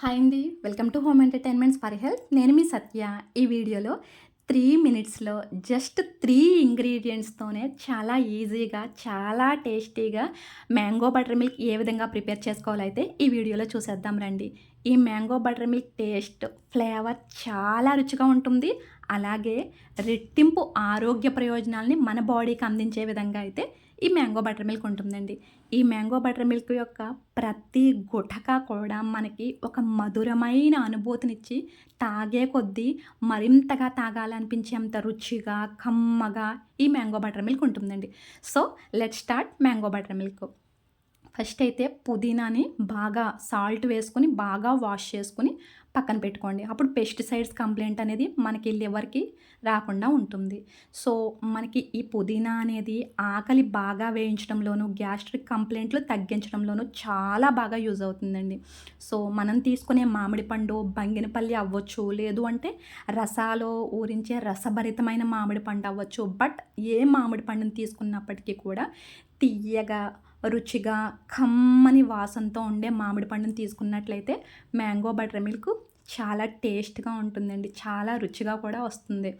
Hi అండి. Welcome to home entertainments for health. నేను మీ సత్య. ఈ వీడియోలో త్రీ మినిట్స్లో జస్ట్ త్రీ ఇంగ్రీడియంట్స్తోనే చాలా ఈజీగా చాలా టేస్టీగా మ్యాంగో బటర్ మిల్క్ ఏ విధంగా ప్రిపేర్ చేసుకోవాలైతే ఈ వీడియోలో చూసేద్దాం రండి. ఈ mango butter milk taste flavour చాలా రుచిగా ఉంటుంది. అలాగే రెట్టింపు ఆరోగ్య ప్రయోజనాల్ని మన బాడీకి అందించే విధంగా అయితే ఈ మ్యాంగో బటర్ మిల్క్ ఉంటుందండి. ఈ మ్యాంగో బటర్ మిల్క్ యొక్క ప్రతి గుటక కూడా మనకి ఒక మధురమైన అనుభూతినిచ్చి తాగే కొద్దీ మరింతగా తాగాలనిపించేంత రుచిగా కమ్మగా ఈ మ్యాంగో బటర్ మిల్క్ ఉంటుందండి. So let start mango buttermilk. First అయితే పుదీనాని బాగా సాల్ట్ వేసుకొని బాగా వాష్ చేసుకుని పక్కన పెట్టుకోండి. అప్పుడు పెస్టిసైడ్స్ కంప్లైంట్ అనేది మనకి లివర్కి రాకుండా ఉంటుంది. సో మనకి ఈ పుదీనా అనేది ఆకలి బాగా వేయించడంలోను గ్యాస్ట్రిక్ కంప్లైంట్లు తగ్గించడంలోనూ చాలా బాగా యూజ్ అవుతుందండి. సో మనం తీసుకునే మామిడి పండు బంగినపల్లి అవ్వచ్చు లేదు అంటే రసాలో ఊరించే రసభరితమైన మామిడి పండు అవ్వచ్చు. బట్ ఏ మామిడి పండుని తీసుకున్నప్పటికీ కూడా తీయగా రుచిగా కమ్మని వాసనతో ఉండే మామిడి పండును తీసుకున్నట్లయితే మ్యాంగో బటర్ మిల్క్ చాలా టేస్ట్గా ఉంటుందండి. చాలా రుచిగా కూడా వస్తుంది.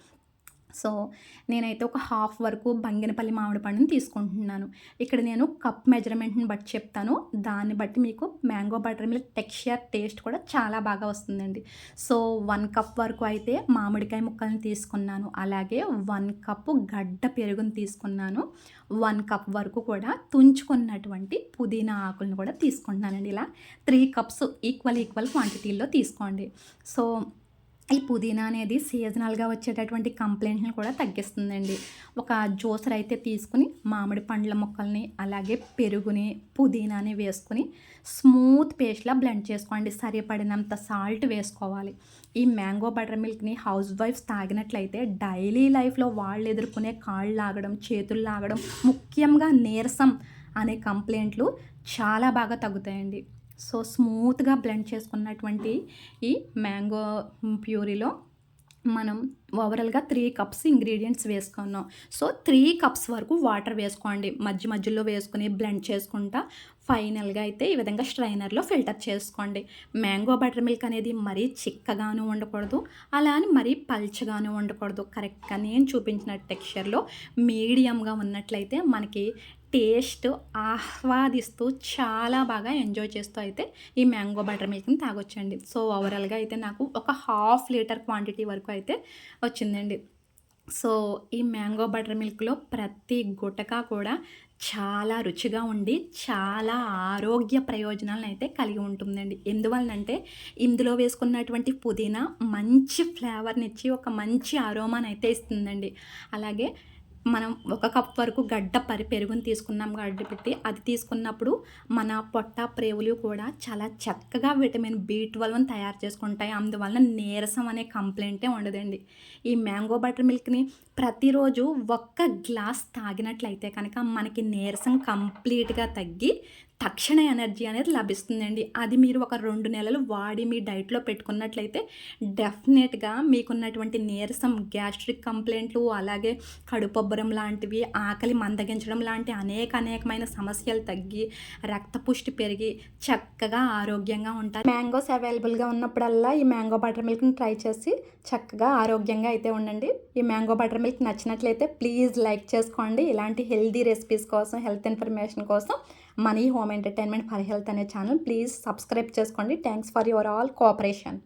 సో నేనైతే ఒక హాఫ్ వరకు బంగినపల్లి మామిడి పండుని తీసుకుంటున్నాను. ఇక్కడ నేను కప్ మెజర్మెంట్ని బట్టి చెప్తాను. దాన్ని బట్టి మీకు mango butter milk texture taste కూడా చాలా బాగా వస్తుందండి. సో వన్ కప్ వరకు అయితే మామిడికాయ ముక్కల్ని తీసుకున్నాను. అలాగే వన్ కప్పు గడ్డ పెరుగుని తీసుకున్నాను. వన్ కప్ వరకు కూడా తుంచుకున్నటువంటి పుదీనా ఆకులను కూడా తీసుకుంటున్నానండి ఇలా. త్రీ కప్స్ ఈక్వల్ ఈక్వల్ క్వాంటిటీల్లో తీసుకోండి. సో ఈ పుదీనా అనేది సీజనల్గా వచ్చేటటువంటి కంప్లైంట్ని కూడా తగ్గిస్తుందండి. ఒక జ్యూసర్ అయితే తీసుకుని మామిడి పండ్ల ముక్కల్ని అలాగే పెరుగుని పుదీనాని వేసుకుని స్మూత్ పేస్ట్లా బ్లెండ్ చేసుకోండి. సరిపడినంత సాల్ట్ వేసుకోవాలి. ఈ మ్యాంగో బటర్ మిల్క్ని హౌస్ వైఫ్స్ తాగినట్లయితే డైలీ లైఫ్లో వాళ్ళు ఎదుర్కొనే కాళ్ళు లాగడం చేతులు లాగడం ముఖ్యంగా నీరసం అనే కంప్లైంట్లు చాలా బాగా తగ్గుతాయండి. సో స్మూత్గా బ్లెండ్ చేసుకున్నటువంటి ఈ మ్యాంగో ప్యూరీలో మనం ఓవరాల్గా త్రీ కప్స్ ఇంగ్రీడియంట్స్ వేసుకున్నాం. సో త్రీ కప్స్ వరకు వాటర్ వేసుకోండి. మధ్య మధ్యలో వేసుకుని బ్లెండ్ చేసుకుంటా ఫైనల్గా అయితే ఈ విధంగా స్ట్రైనర్లో ఫిల్టర్ చేసుకోండి. మ్యాంగో బటర్ మిల్క్ అనేది మరీ చిక్కగాను ఉండకూడదు. అలా అని మరీ పల్చగాను ఉండకూడదు. కరెక్ట్గా నేను చూపించిన టెక్స్చర్లో మీడియంగా ఉన్నట్లయితే మనకి టేస్ట్ ఆహ్వాదిస్తూ చాలా బాగా ఎంజాయ్ చేస్తూ అయితే ఈ మ్యాంగో బటర్ మిల్క్ని తాగొచ్చండి. సో ఓవరాల్గా అయితే నాకు ఒక హాఫ్ లీటర్ క్వాంటిటీ వరకు అయితే వచ్చిందండి. సో ఈ మ్యాంగో బటర్ మిల్క్లో ప్రతి గుటక కూడా చాలా రుచిగా ఉండి చాలా ఆరోగ్య ప్రయోజనాలను అయితే కలిగి ఉంటుందండి. ఎందువలనంటే ఇందులో వేసుకున్నటువంటి పుదీనా మంచి ఫ్లేవర్ని ఇచ్చి ఒక మంచి ఆరోమాని అయితే ఇస్తుందండి. అలాగే మనం ఒక కప్ వరకు గడ్డ పరి పెరుగుని తీసుకున్నాం గడ్డ పెట్టి అది తీసుకున్నప్పుడు మన పొట్ట ప్రేవులు కూడా చాలా చక్కగా విటమిన్ బి ట్వెల్వ్ని తయారు చేసుకుంటాయి. అందువలన నీరసం అనే కంప్లైంటే ఉండదండి. ఈ మ్యాంగో బటర్ మిల్క్ని ప్రతిరోజు ఒక్క గ్లాస్ తాగినట్లయితే కనుక మనకి నీరసం కంప్లీట్గా తగ్గి తక్షణ ఎనర్జీ అనేది లభిస్తుందండి. అది మీరు ఒక రెండు నెలలు వాడి మీ డైట్లో పెట్టుకున్నట్లయితే డెఫినెట్గా మీకున్నటువంటి నీరసం గ్యాస్ట్రిక్ కంప్లైంట్లు అలాగే కడుపొబ్బరం లాంటివి ఆకలి మందగించడం లాంటి అనేక అనేకమైన సమస్యలు తగ్గి రక్తపుష్టి పెరిగి చక్కగా ఆరోగ్యంగా ఉంటారు. మ్యాంగోస్ అవైలబుల్గా ఉన్నప్పుడల్లా ఈ మ్యాంగో బటర్ మిల్క్ని ట్రై చేసి చక్కగా ఆరోగ్యంగా అయితే ఉండండి. ఈ మ్యాంగో బటర్ మిల్క్ నచ్చినట్లయితే ప్లీజ్ లైక్ చేసుకోండి. ఇలాంటి హెల్దీ రెసిపీస్ కోసం హెల్త్ ఇన్ఫర్మేషన్ కోసం మనీ హోమ్ ఎంటర్టైన్మెంట్ ఫర్ హెల్త్ అనే ఛానల్ ప్లీజ్ సబ్స్క్రైబ్ చేసుకోండి. Thanks for your all cooperation.